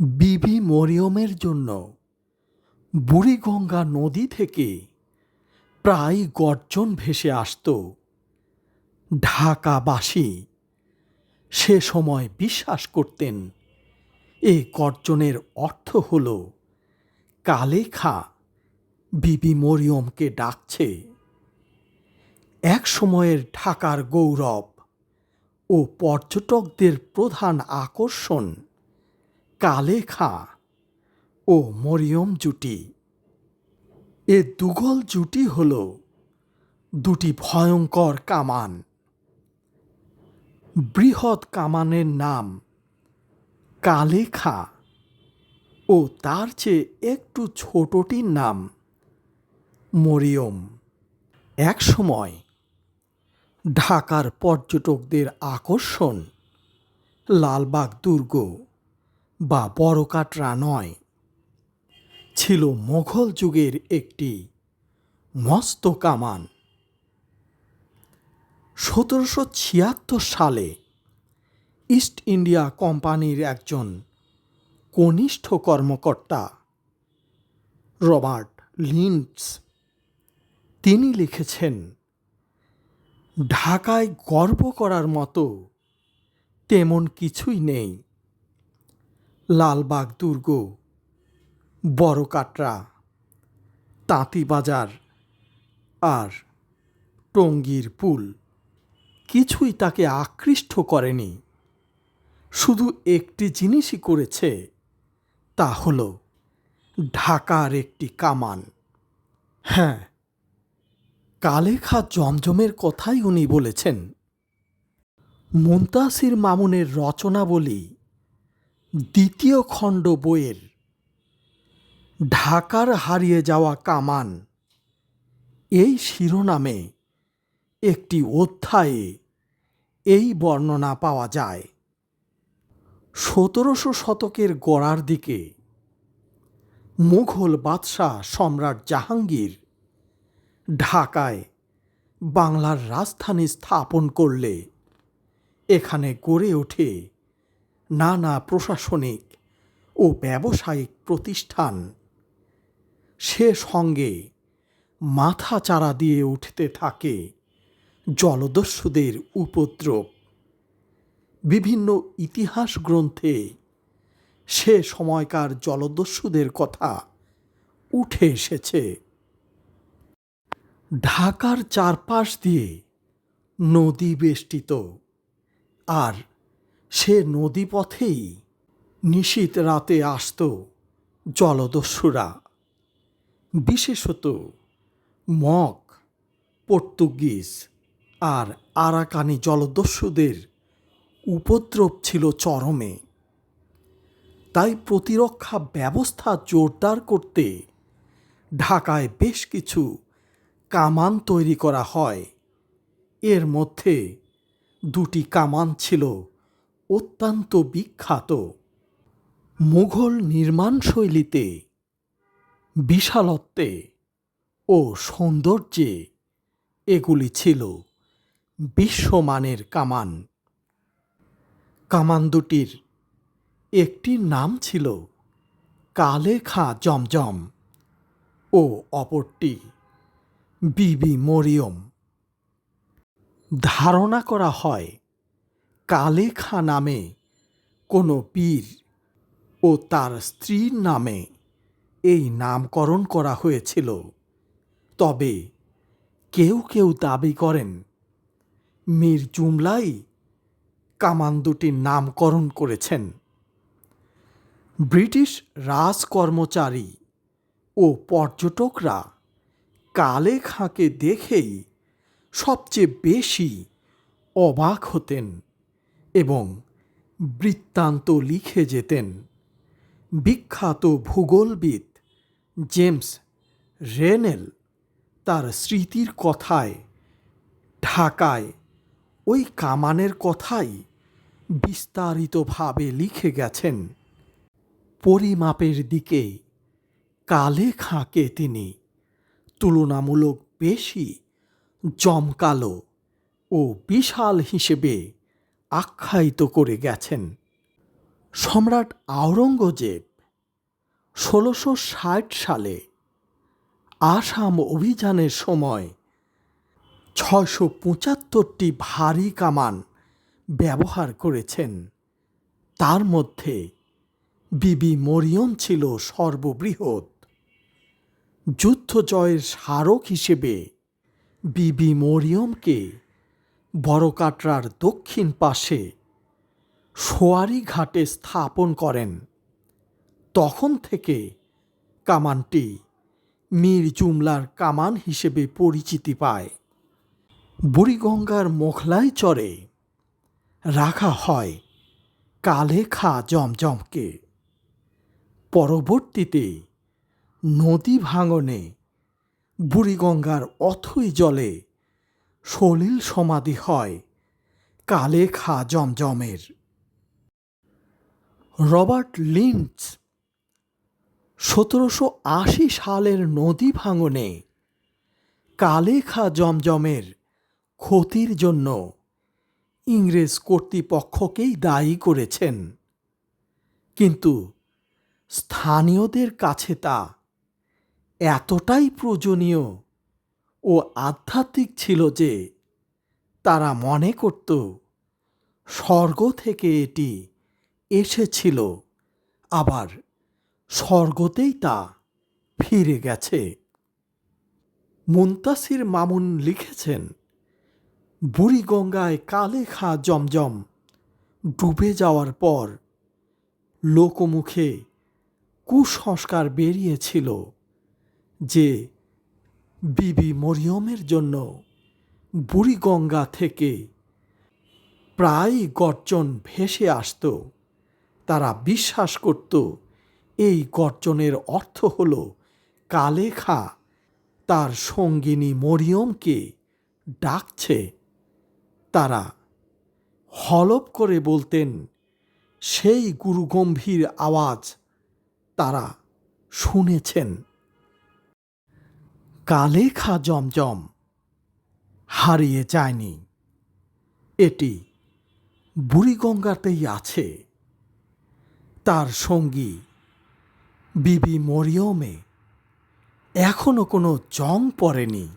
বিবি মরিয়মের জন্য বুড়িগঙ্গা নদী থেকে প্রায় গর্জন ভেসে আসত। ঢাকাবাসী সে সময় বিশ্বাস করতেন, এ গর্জনের অর্থ হল, কালেখা বিবি মরিয়মকে ডাকছে। এক সময়ের ঢাকার গৌরব ও পর্যটকদের প্রধান আকর্ষণ কালেখা ও মরিয়ম জুটি। এ দুগল জুটি হল দুটি ভয়ঙ্কর কামান। বৃহৎ কামানের নাম কালেখা ও তার চেয়ে একটু ছোটটির নাম মরিয়ম। এক সময় ঢাকার পর্যটকদের আকর্ষণ লালবাগ দুর্গ বা বড়কাটরা নয়। ছিল মোঘল যুগের একটি মস্ত কামান। সতেরোশো ছিয়াত্তর সালে ইস্ট ইন্ডিয়া কোম্পানির একজন কনিষ্ঠ কর্মকর্তা, রবার্ট লিন্ডস, তিনি লিখেছেন, ঢাকায় গর্ব করার মতো তেমন কিছুই নেই। লালবাগ দুর্গ, বড় বড়কাটরা তাঁতিবাজার আর টঙ্গীর পুল। কিছুই তাকে আকৃষ্ট করেনি। শুধু একটি জিনিসই করেছে, তা হল ঢাকার একটি কামান। হ্যাঁ কালেখা জমজমের কথাই উনি বলেছেন। মুন্তাসির মামুনের রচনাবলী দ্বিতীয় খণ্ড বইয়ের ঢাকার হারিয়ে যাওয়া কামান। এই শিরোনামে একটি অধ্যায়ে এই বর্ণনা পাওয়া যায়। সতেরোশো শতকের গোড়ার দিকে মুঘল বাদশাহ সম্রাট জাহাঙ্গীর ঢাকায় বাংলার রাজধানী স্থাপন করলে এখানে গড়ে ওঠে নানা প্রশাসনিক ও ব্যবসায়িক প্রতিষ্ঠান। সে সঙ্গে মাথা চারা দিয়ে উঠতে থাকে জলদস্যুদের উপদ্রব। বিভিন্ন ইতিহাস গ্রন্থে সে সময়কার জলদস্যুদের কথা উঠে এসেছে। ঢাকার চারপাশ দিয়ে নদী বেষ্টিত আর সে নদীপথেই নিশীত রাতে আসত জলদস্যুরা। বিশেষত মগ, পর্তুগিজ আর আরাকানি জলদস্যুদের উপদ্রব ছিল চরমে। তাই প্রতিরক্ষা ব্যবস্থা জোরদার করতে ঢাকায় বেশ কিছু কামান তৈরি করা হয়। এর মধ্যে দুটি কামান ছিল অত্যন্ত বিখ্যাত মুঘল নির্মাণশৈলীতে, বিশালত্বে ও সৌন্দর্যে এগুলি ছিল বিশ্বমানের কামান। কামান দুটির একটির নাম ছিল কালে খা জমজম ও অপরটি বিবি মরিয়ম। ধারণা করা হয় কালে খাঁ নামে, কোনো পীর ও তার স্ত্রীর নামে এই নামকরণ করা হয়েছিল। তবে কেউ কেউ দাবি করেন, মীর জুমলাই কামান দুটির নামকরণ করেছেন। ব্রিটিশ রাজকর্মচারী ও পর্যটকরা কালে খাঁকে দেখেই সবচেয়ে বেশি অবাক হতেন। এবং বৃত্তান্ত লিখে যেতেন। বিখ্যাত ভূগোলবিদ জেমস রেনেল তার স্মৃতির কথায় ঢাকায় ওই কামানের কথাই বিস্তারিতভাবে লিখে গেছেন। পরিমাপের দিকে কালে খাঁকে তিনি, তুলনামূলক বেশি জমকালো ও বিশাল হিসেবে আখ্যায়িত করে গেছেন। সম্রাট আওরঙ্গজেব ষোলোশো ষাট সালে আসাম অভিযানের সময় ছয়শো পঁচাত্তরটি ভারী কামান ব্যবহার করেছেন। তার মধ্যে বিবি মরিয়ম ছিল সর্ববৃহৎ। যুদ্ধ জয়ের স্মারক হিসেবে বিবি মরিয়মকে বড়কাটরার দক্ষিণ পাশে সোয়ারি ঘাটে স্থাপন করেন। তখন থেকে কামানটি মীর জুমলার কামান হিসেবে পরিচিতি পায়। বুড়িগঙ্গার মোখলাই চরে রাখা হয় কালে খা জমজমকে। পরবর্তীতে নদী ভাঙনে বুড়িগঙ্গার অথই জলে সলিল সমাধি হয়, কালে খা জমজমের। রবার্ট লিন্চ সতেরোশো আশি সালের নদী ভাঙনে কালেখা জমজমের ক্ষতির জন্য ইংরেজ কর্তৃপক্ষকেই দায়ী করেছেন। কিন্তু স্থানীয়দের কাছে তা এতটাই প্রয়োজনীয় ও আধ্যাত্মিক ছিল যে তারা মনে করত স্বর্গ থেকে এটি এসেছিল, আবার স্বর্গতেই তা ফিরে গেছে। মুন্তাসির মামুন লিখেছেন, বুড়িগঙ্গায় কালে খা জমজম, ডুবে যাওয়ার পর লোকমুখে কুসংস্কার বেরিয়েছিল যে বিবি মরিয়মের জন্য বুড়িগঙ্গা থেকে প্রায় গর্জন ভেসে আসত। তারা বিশ্বাস করত, এই গর্জনের অর্থ হল কালেখা তার সঙ্গিনী মরিয়মকে ডাকছে। তারা হলপ করে বলতেন, সেই গুরুগম্ভীর আওয়াজ তারা শুনেছেন। কালেখা জমজম। হারিয়ে যায়নি। এটি বুড়িগঙ্গাতেই আছে। তার সঙ্গী বিবি মরিয়মে এখনও কোনো জং পড়েনি।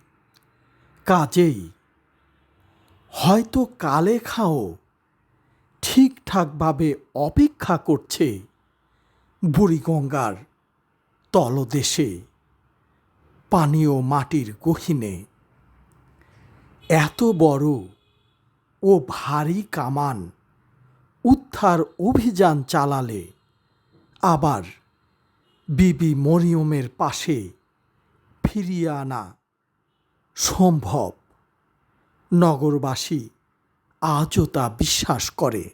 কাজেই হয়তো কালেখাও ঠিকঠাকভাবে অপেক্ষা করছে বুড়িগঙ্গার তলদেশে। পানীয় মাটির গহিনে। এত বড় ও ভারী কামান উদ্ধার অভিযান চালালে আবার বিবি মরিয়মের পাশে ফিরিয়ে আনা সম্ভব। নগরবাসী আজও তা বিশ্বাস করে।